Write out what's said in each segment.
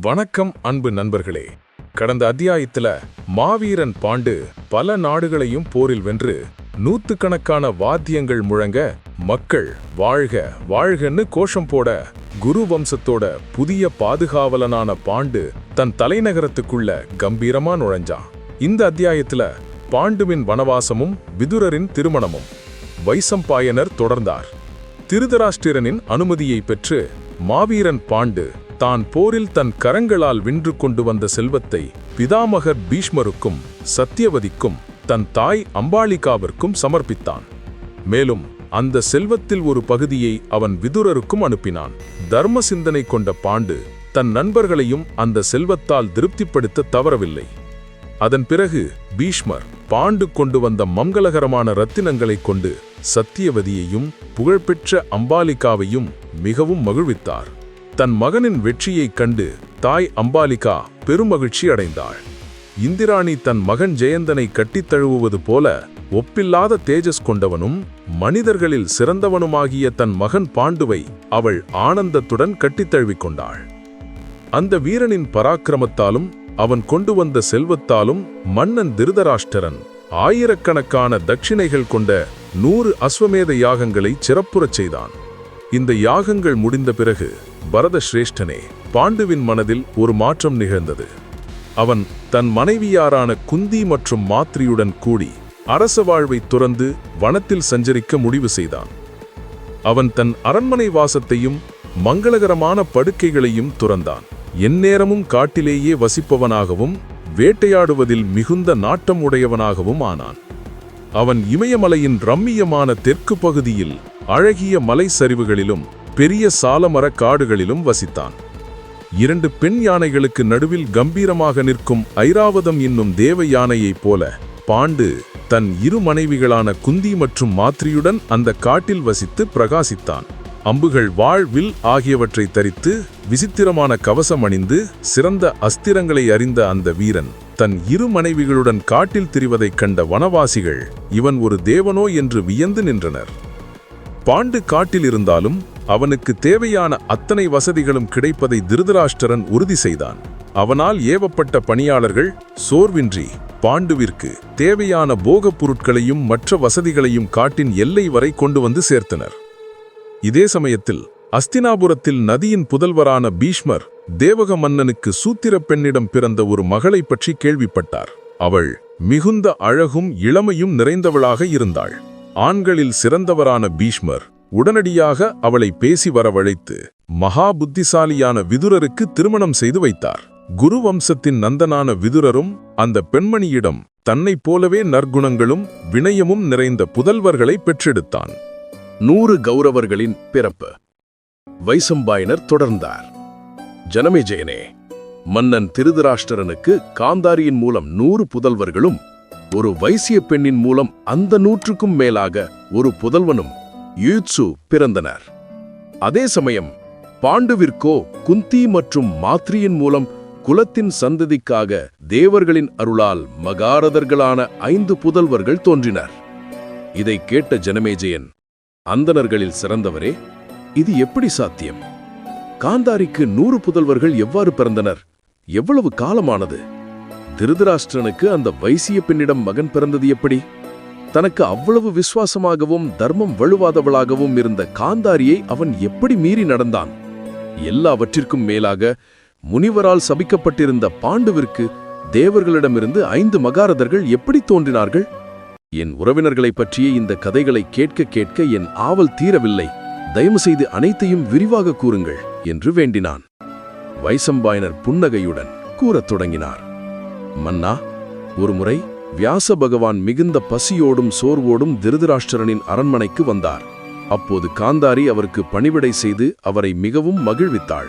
வணக்கம் அன்பு நண்பர்களே. கடந்த அத்தியாயத்துல மாவீரன் பாண்டு பல நாடுகளையும் போரில் வென்று நூத்துக்கணக்கான வாத்தியங்கள் முழங்க மக்கள் வாழ்க வாழ்கன்னு கோஷம் போட குரு வம்சத்தோட புதிய பாதுகாவலனான பாண்டு தன் தலைநகரத்துக்குள்ள கம்பீரமா நுழைஞ்சான். இந்த அத்தியாயத்துல பாண்டுவின் வனவாசமும் விதுரரின் திருமணமும் வைசம்பாயனர் தொடர்ந்தார். திருதராஷ்டிரனின் அனுமதியை பெற்று மாவீரன் பாண்டு தான் போரில் தன் கரங்களால் வென்று கொண்டு வந்த செல்வத்தை பிதாமகர் பீஷ்மருக்கும் சத்தியவதிக்கும் தன் தாய் அம்பாலிகாவிற்கும் சமர்ப்பித்தான். மேலும் அந்த செல்வத்தில் ஒரு பகுதியை அவன் விதுரருக்கும் அனுப்பினான். தர்ம சிந்தனை கொண்ட பாண்டு தன் நண்பர்களையும் அந்த செல்வத்தால் திருப்திப்படுத்த தவறவில்லை. அதன் பிறகு பீஷ்மர் பாண்டு கொண்டு வந்த மங்களகரமான ரத்தினங்களைக் கொண்டு சத்தியவதியையும் புகழ்பெற்ற அம்பாலிகாவையும் மிகவும் மகிழ்வித்தார். தன் மகனின் வெற்றியைக் கண்டு தாய் அம்பாலிகா பெருமகிழ்ச்சி அடைந்தாள். இந்திராணி தன் மகன் ஜெயந்தனை கட்டித் தழுவுவது போல ஒப்பில்லாத தேஜஸ் கொண்டவனும் மனிதர்களில் சிறந்தவனுமாகிய தன் மகன் பாண்டுவை அவள் ஆனந்தத்துடன் கட்டித் தழுவிக்கொண்டாள் அந்த வீரனின் பராக்கிரமத்தாலும் அவன் கொண்டு வந்த செல்வத்தாலும் மன்னன் திருதராஷ்டிரன் ஆயிரக்கணக்கான தட்சிணைகள் கொண்ட நூறு அஸ்வமேத யாகங்களை சிறப்புறச் செய்தான். இந்த யாகங்கள் முடிந்த பிறகு பரத சிரேஷ்டனே பாண்டுவின் மனதில் ஒரு மாற்றம் நிகழ்ந்தது. அவன் தன் மனைவியாரான குந்தி மற்றும் மாத்ரியுடன் கூடி அரச வாழ்வை துறந்து வனத்தில் சஞ்சரிக்க முடிவு செய்தான். அவன் தன் அரண்மனை வாசத்தையும் மங்களகரமான படுக்கைகளையும் துறந்தான். எந்நேரமும் காட்டிலேயே வசிப்பவனாகவும் வேட்டையாடுவதில் மிகுந்த நாட்டம் உடையவனாகவும் ஆனான். அவன் இமயமலையின் ரம்மியமான தெற்கு பகுதியில் அழகிய மலை சரிவுகளிலும் பெரிய சாலமர காடுகளிலும் வசித்தான். இரண்டு பெண் யானைகளுக்கு நடுவில் கம்பீரமாக நிற்கும் ஐராவதம் என்னும் தேவ யானையைப் போல பாண்டு தன் இரு மனைவிகளான குந்தி மற்றும் மாத்ரியுடன் அந்த காட்டில் வசித்து பிரகாசித்தான். அம்புகள் வாழ்வில் ஆகியவற்றை தரித்து விசித்திரமான கவசம் அணிந்து சிறந்த அஸ்திரங்களை அறிந்த அந்த வீரன் தன் இரு மனைவிகளுடன் காட்டில் திரிவதைக் கண்ட வனவாசிகள் இவன் ஒரு தேவனோ என்று வியந்து நின்றனர். பாண்டு காட்டில் இருந்தாலும் அவனுக்கு தேவையான அத்தனை வசதிகளும் கிடைப்பதை திருதராஷ்டிரன் உறுதி செய்தான். அவனால் ஏவப்பட்ட பணியாளர்கள் சோர்வின்றி பாண்டுவிற்கு தேவையான போகப் பொருட்களையும் மற்ற வசதிகளையும் காட்டின் எல்லை வரை கொண்டு வந்து சேர்த்தனர். இதே சமயத்தில் அஸ்தினாபுரத்தில் நதியின் புதல்வரான பீஷ்மர் தேவக மன்னனுக்கு சூத்திர பெண்ணிடம் பிறந்த ஒரு மகளை பற்றி கேள்விப்பட்டார். அவள் மிகுந்த அழகும் இளமையும் நிறைந்தவளாக இருந்தாள். ஆண்களில் சிறந்தவரான பீஷ்மர் உடனடியாக அவளை பேசி வரவழைத்து மகா புத்திசாலியான விதுரருக்கு திருமணம் செய்து வைத்தார். குரு வம்சத்தின் நந்தனான விதுரரும் அந்த பெண்மணியிடம் தன்னைப் போலவே நற்குணங்களும் வினயமும் நிறைந்த புதல்வர்களை பெற்றெடுத்தான். நூறு கௌரவர்களின் பிறப்பு. வைசம்பாயனர் தொடர்ந்தார். ஜனமேஜயனே மன்னன் திருதராஷ்டிரனுக்கு காந்தாரியின் மூலம் நூறு புதல்வர்களும் ஒரு வைசிய பெண்ணின் மூலம் அந்த நூற்றுக்கும் மேலாக ஒரு புதல்வனும் யூத்சு பிறந்தனர். அதே சமயம் பாண்டுவிற்கோ குந்தி மற்றும் மாத்ரியின் மூலம் குலத்தின் சந்ததிக்காக தேவர்களின் அருளால் மகாரதர்களான ஐந்து புதல்வர்கள் தோன்றினர். இதை கேட்ட ஜனமேஜயன் அந்தணர்களில் சிறந்தவரே இது எப்படி சாத்தியம்? காந்தாரிக்கு நூறு புதல்வர்கள் எவ்வாறு பிறந்தனர்? எவ்வளவு காலமானது? திருதராஷ்டிரனுக்கு அந்த வைசிய பெண்ணிடம் மகன் பிறந்தது எப்படி? தனக்கு அவ்வளவு விசுவாசமாகவும் தர்மம் வலுவாதவளாகவும் இருந்த காந்தாரியை அவன் எப்படி மீறி நடந்தான்? எல்லாவற்றிற்கும் மேலாக முனிவரால் சபிக்கப்பட்டிருந்த பாண்டுவிற்கு தேவர்களிடமிருந்து ஐந்து மகாரதர்கள் எப்படி தோன்றினார்கள்? என் உறவினர்களைப் பற்றிய இந்த கதைகளை கேட்க கேட்க என் ஆவல் தீரவில்லை. தயவு செய்து அனைத்தையும் விரிவாக கூறுங்கள் என்று வேண்டினான். வைசம்பாயனர் புன்னகையுடன் கூறத் தொடங்கினார். மன்னா ஒருமுறை வியாச பகவான் மிகுந்த பசியோடும் சோர்வோடும் திருதராஷ்டிரனின் அரண்மனைக்கு வந்தார். அப்போது காந்தாரி அவருக்கு பணிவிடை செய்து அவரை மிகவும் மகிழ்வித்தாள்.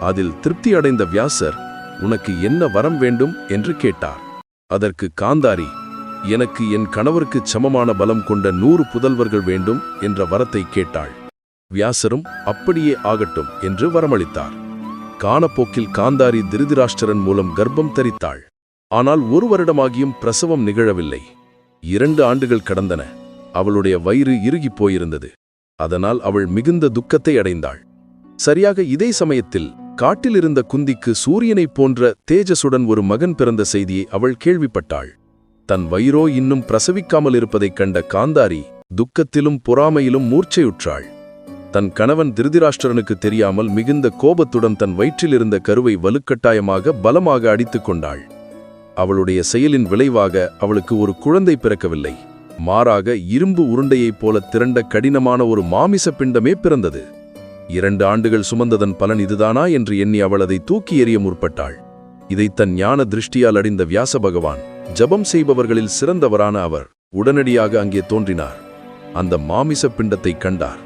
அதில் திருப்தி அடைந்த வியாசர் உனக்கு என்ன வரம் வேண்டும்? என்று கேட்டார். அதற்கு காந்தாரி எனக்கு என் கணவருக்கு சமமான பலம் கொண்ட நூறு புதல்வர்கள் வேண்டும் என்ற வரத்தை கேட்டாள். வியாசரும் அப்படியே ஆகட்டும் என்று வரமளித்தார். காணப்போக்கில் காந்தாரி திருதிராஷ்டிரன் மூலம் கர்ப்பம் தரித்தாள். ஆனால் ஒரு வருடமாகியும் பிரசவம் நிகழவில்லை. இரண்டு ஆண்டுகள் கடந்தன. அவளுடைய வயிறு இறுகிப் போயிருந்தது. அதனால் அவள் மிகுந்த துக்கத்தை அடைந்தாள். சரியாக இதே சமயத்தில் காட்டில் இருந்த குந்திக்கு சூரியனைப் போன்ற தேஜசுடன் ஒரு மகன் பிறந்த செய்தியை அவள் கேள்விப்பட்டாள். தன் வயிறோ இன்னும் பிரசவிக்காமல் இருப்பதைக் கண்ட காந்தாரி துக்கத்திலும் பொறாமையிலும் மூர்ச்சையுற்றாள். தன் கணவன் திருதிராஷ்டிரனுக்கு தெரியாமல் மிகுந்த கோபத்துடன் தன் வயிற்றிலிருந்த கருவை வலுக்கட்டாயமாக பலமாக அடித்துக் கொண்டாள். அவளுடைய செயலின் விளைவாக அவளுக்கு ஒரு குழந்தை பிறக்கவில்லை. மாறாக இரும்பு உருண்டையைப் போல திரண்ட கடினமான ஒரு மாமிச பிண்டமே பிறந்தது. இரண்டு ஆண்டுகள் சுமந்ததன் பலன் இதுதானா என்று எண்ணி அவள் அதை தூக்கி எறிய முற்பட்டாள். இதை தன் ஞான திருஷ்டியால் அடிந்த வியாச பகவான் ஜபம் செய்பவர்களில் சிறந்தவரான அவர் உடனடியாக அங்கே தோன்றினார். அந்த மாமிச பிண்டத்தைக் கண்டார்.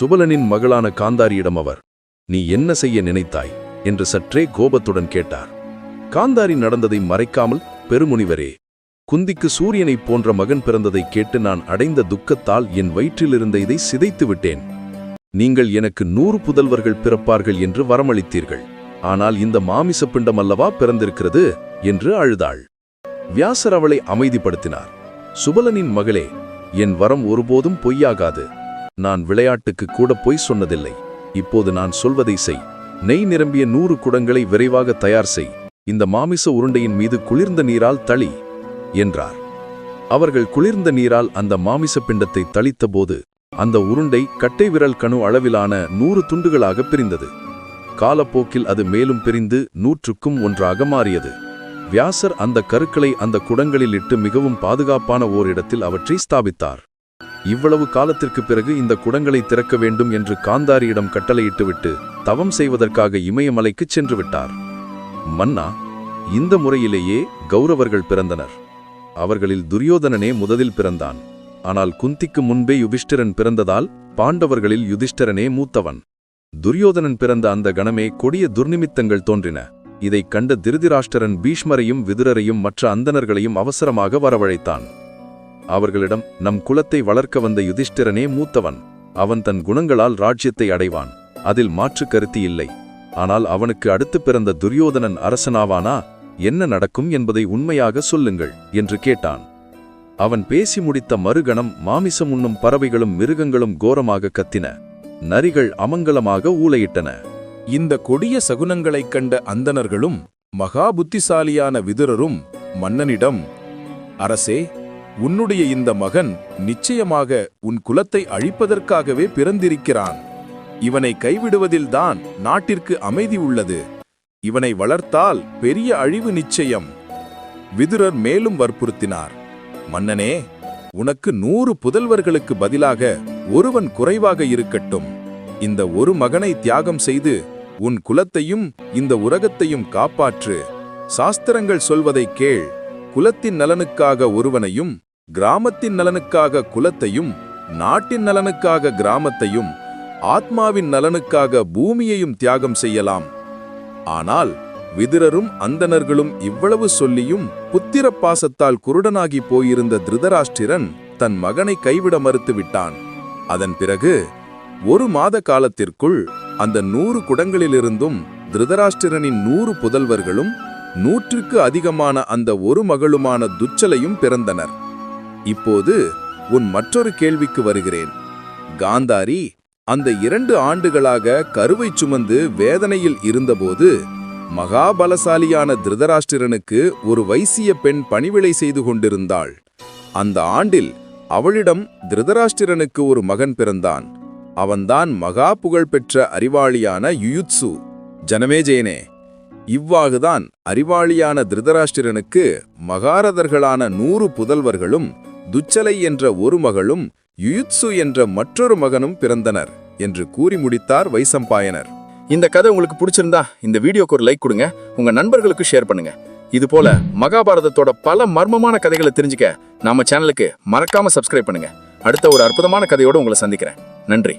சுபலனின் மகளான காந்தாரியிடம் அவர் நீ என்ன செய்ய நினைத்தாய்? என்று சற்றே கோபத்துடன் கேட்டார். காந்தாரி நடந்ததை மறைக்காமல் பெருமுனிவரே குந்திக்கு சூரியனைப் போன்ற மகன் பிறந்ததைக் கேட்டு நான் அடைந்த துக்கத்தால் என் வயிற்றிலிருந்த இதை சிதைத்து விட்டேன். நீங்கள் எனக்கு நூறு புதல்வர்கள் பிறப்பார்கள் என்று வரமளித்தீர்கள். ஆனால் இந்த மாமிச பிண்டம் அல்லவா பிறந்திருக்கிறது? என்று அழுதாள். வியாசர் அவளை அமைதிப்படுத்தினார். சுபலனின் மகளே என் வரம் ஒருபோதும் பொய்யாகாது. நான் விளையாட்டுக்கு கூட பொய் சொன்னதில்லை. இப்போது நான் சொல்வதை செய். நெய் நிரம்பிய நூறு குடங்களை விரைவாக தயார் செய். இந்த மாமிச உருண்டையின் மீது குளிர்ந்த நீரால் தளி என்றார். அவர்கள் குளிர்ந்த நீரால் அந்த மாமிச பிண்டத்தை தளித்தபோது அந்த உருண்டை கட்டை விரல் கணு அளவிலான நூறு துண்டுகளாக பிரிந்தது. காலப்போக்கில் அது மேலும் பிரிந்து நூற்றுக்கும் ஒன்றாக மாறியது. வியாசர் அந்த கருக்களை அந்த குடங்களில் இட்டு மிகவும் பாதுகாப்பான ஓரிடத்தில் அவற்றை ஸ்தாபித்தார். இவ்வளவு காலத்திற்கு பிறகு இந்த குடங்களை திறக்க வேண்டும் என்று காந்தாரியிடம் கட்டளையிட்டுவிட்டு தவம் செய்வதற்காக இமயமலைக்குச் சென்று விட்டார் மன்னா இந்த முறையிலேயே கௌரவர்கள் பிறந்தனர். அவர்களில் துரியோதனனே முதலில் பிறந்தான். ஆனால் குந்திக்கு முன்பே யுதிஷ்டிரன் பிறந்ததால் பாண்டவர்களில் யுதிஷ்டிரனே மூத்தவன். துரியோதனன் பிறந்த அந்த கணமே கொடிய துர்நிமித்தங்கள் தோன்றின. இதைக் கண்ட திருதிராஷ்டரன் பீஷ்மரையும் விதுரரையும் மற்ற அந்தணர்களையும் அவசரமாக வரவழைத்தான். அவர்களிடம் நம் குலத்தை வளர்க்க வந்த யுதிஷ்டிரனே மூத்தவன். அவன் தன் குணங்களால் ராஜ்யத்தை அடைவான். அதில் மாற்று கருத்து இல்லை ஆனால் அவனுக்கு அடுத்து பிறந்த துரியோதனன் அரசனாவானா? என்ன நடக்கும் என்பதை உண்மையாக சொல்லுங்கள் என்று கேட்டான். அவன் பேசி முடித்த மறுகணம் மாமிசம் உண்ணும் பறவைகளும் மிருகங்களும் கோரமாக கத்தின. நரிகள் அமங்கலமாக ஊலையிட்டன இந்த கொடிய சகுனங்களைக் கண்ட அந்தணர்களும் மகா புத்திசாலியான விதுரரும் மன்னனிடம் அரசே உன்னுடைய இந்த மகன் நிச்சயமாக உன் குலத்தை அழிப்பதற்காகவே பிறந்திருக்கிறான். இவனை கைவிடுவதில்தான் நாட்டிற்கு அமைதி உள்ளது. இவனை வளர்த்தால் பெரிய அழிவு நிச்சயம். விதுரர் மேலும் வற்புறுத்தினார். மன்னனே உனக்கு நூறு புதல்வர்களுக்கு பதிலாக ஒருவன் குறைவாக இருக்கட்டும். இந்த ஒரு மகனை தியாகம் செய்து உன் குலத்தையும் இந்த உலகத்தையும் காப்பாற்று. சாஸ்திரங்கள் சொல்வதைக் கேள். குலத்தின் நலனுக்காக ஒருவனையும் கிராமத்தின் நலனுக்காக குலத்தையும் நாட்டின் நலனுக்காக கிராமத்தையும் ஆத்மாவின் நலனுக்காக பூமியையும் தியாகம் செய்யலாம். ஆனால் விதிரரும் அந்தணர்களும் இவ்வளவு சொல்லியும் புத்திர பாசத்தால் குருடனாகி போயிருந்த திருதராஷ்டிரன் தன் மகனை கைவிட மறுத்துவிட்டான். அதன் பிறகு ஒரு மாத காலத்திற்குள் அந்த நூறு குடங்களிலிருந்தும் திருதராஷ்டிரனின் நூறு புதல்வர்களும் நூற்றுக்கு அதிகமான அந்த ஒரு மகளுமான துச்சலையும் பிறந்தனர். இப்போது உன் மற்றொரு கேள்விக்கு வருகிறேன். காந்தாரி அந்த இரண்டு ஆண்டுகளாக கருவை சுமந்து வேதனையில் இருந்தபோது மகாபலசாலியான திருதராஷ்டிரனுக்கு ஒரு வைசிய பெண் பணிவிடை செய்து கொண்டிருந்தாள். அந்த ஆண்டில் அவளிடம் திருதராஷ்டிரனுக்கு ஒரு மகன் பிறந்தான். அவன்தான் மகா புகழ்பெற்ற அறிவாளியான யுயுத்சு. ஜனமேஜேனே இவ்வாகுதான் அறிவாளியான திருதராஷ்டிரனுக்கு மகாரதர்களான நூறு புதல்வர்களும் துச்சலை என்ற ஒரு மகளும் யுயுத்சு என்ற மற்றொரு மகனும் பிறந்தனர் என்று கூறி முடித்தார் வைசம்பாயனர். இந்த கதை உங்களுக்கு பிடிச்சிருந்தா இந்த வீடியோக்கு ஒரு லைக் கொடுங்க உங்க நண்பர்களுக்கு ஷேர் பண்ணுங்க. இது போல மகாபாரதத்தோட பல மர்மமான கதைகளை தெரிஞ்சுக்க நம்ம சேனலுக்கு மறக்காம சப்ஸ்கிரைப் பண்ணுங்க. அடுத்த ஒரு அற்புதமான கதையோட உங்களை சந்திக்கிறேன். நன்றி.